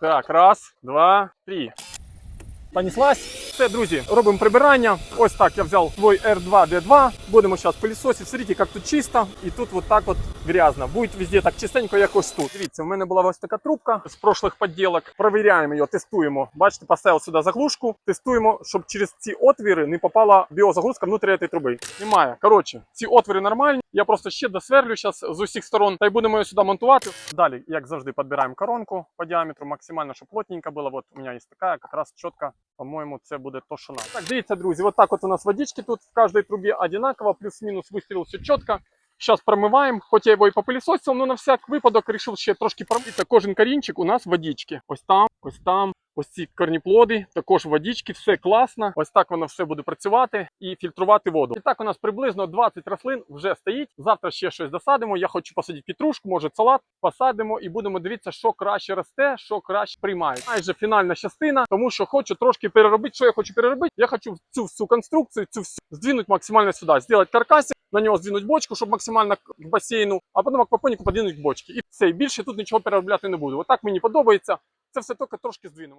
Так, раз, два, три. Понеслась. Все, друзі, робимо прибирання. Ось так я взяв твой R2D2. Будемо зараз пилісосити. Смотрите, як тут чисто. І тут вот так от грязно. Буде везде так чистенько, як ось тут. Дивіться, в мене була ось така трубка з прошлих поділок. Провіряємо її, тестуємо. Бачите, поставив сюди заглушку. Тестуємо, щоб через ці отвіри не попала біозагрузка внутрі цієї труби. Немає. Коротше, ці отвіри нормальні. Я просто ще досверлю зараз з усіх сторон. Та й будемо її сюди монтувати. Далі, як завжди, підбираємо коронку по діаметру, максимально, щоб плотненько було. От у мене є така, якраз чітко, по-моєму, це буде то, що надо. Так, дивіться, друзі, от так от у нас водички тут в кожній трубі одинаково, плюс-мінус вистріл все чітко. Зараз промиваємо, хоть я його и попылесосил, але на всяк випадок решил ще трошки промити. Кожен корінчик у нас водички. Ось там, ось там. Ось ці корніплоди, також водички, все класно. Ось так воно все буде працювати і фільтрувати воду. І так у нас приблизно 20 рослин вже стоїть. Завтра ще щось досадимо. Я хочу посадити петрушку, може салат. Посадимо і будемо дивитися, що краще росте, що краще приймає. Майже фінальна частина, тому що хочу трошки переробити. Що я хочу переробити? Я хочу цю всю конструкцію, цю всю здвинути максимально сюди, зробити каркасик, на нього здвинуть бочку, щоб максимально к басейну, а потім аквапоніку подвинуть бочки. І все, і більше тут нічого переробляти не буду. Отак мені подобається. Це все тільки трошки здвинемо.